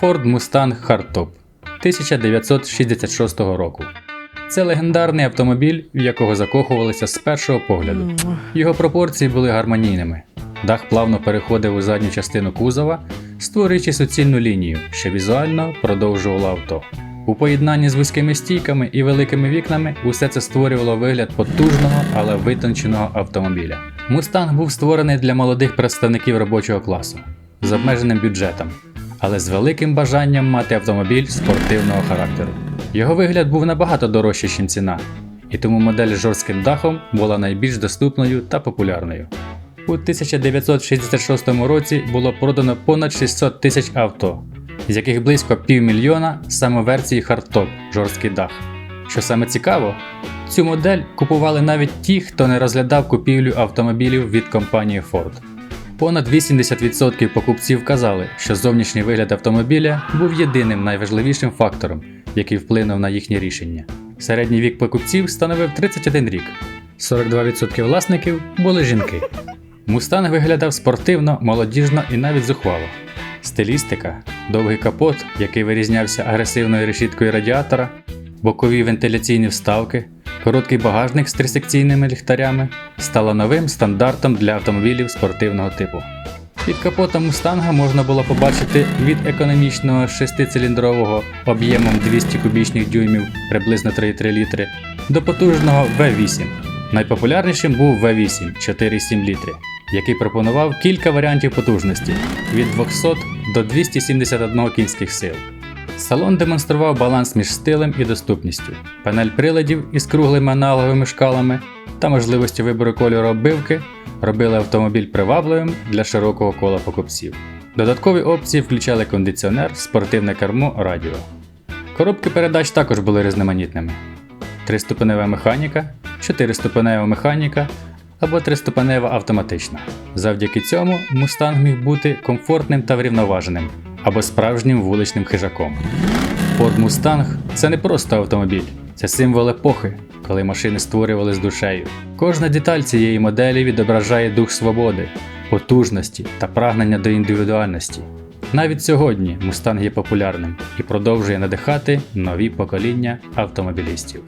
Ford Mustang Hardtop 1966 року. Це легендарний автомобіль, в якого закохувалися з першого погляду. Його пропорції були гармонійними. Дах плавно переходив у задню частину кузова, створюючи суцільну лінію, що візуально продовжувало авто. У поєднанні з вузькими стійками і великими вікнами усе це створювало вигляд потужного, але витонченого автомобіля. Мустанг був створений для молодих представників робочого класу з обмеженим бюджетом, але з великим бажанням мати автомобіль спортивного характеру. Його вигляд був набагато дорожчий, ніж ціна, і тому модель з жорстким дахом була найбільш доступною та популярною. У 1966 році було продано понад 600 тисяч авто, з яких близько півмільйона саме версії Hardtop жорсткий дах. Що саме цікаво, цю модель купували навіть ті, хто не розглядав купівлю автомобілів від компанії Ford. Понад 80% покупців казали, що зовнішній вигляд автомобіля був єдиним найважливішим фактором, який вплинув на їхнє рішення. Середній вік покупців становив 31 рік. 42% власників були жінки. Мустанг виглядав спортивно, молодіжно і навіть зухвало. Стилістика, довгий капот, який вирізнявся агресивною решіткою радіатора, бокові вентиляційні вставки, короткий багажник з трисекційними ліхтарями стала новим стандартом для автомобілів спортивного типу. Під капотом Мустанга можна було побачити від економічного 6-циліндрового об'ємом 200 кубічних дюймів приблизно 3,3 літри до потужного V8. Найпопулярнішим був V8 4,7 літри, який пропонував кілька варіантів потужності від 200 до 271 кінських сил. Салон демонстрував баланс між стилем і доступністю, панель приладів із круглими аналоговими шкалами та можливістю вибору кольору оббивки робили автомобіль привабливим для широкого кола покупців. Додаткові опції включали кондиціонер, спортивне кермо, радіо. Коробки передач також були різноманітними: триступенева механіка, чотириступенева механіка або триступенева автоматична. Завдяки цьому Мустанг міг бути комфортним та врівноваженим або справжнім вуличним хижаком. Ford Mustang – це не просто автомобіль, це символ епохи, коли машини створювали з душею. Кожна деталь цієї моделі відображає дух свободи, потужності та прагнення до індивідуальності. Навіть сьогодні Mustang є популярним і продовжує надихати нові покоління автомобілістів.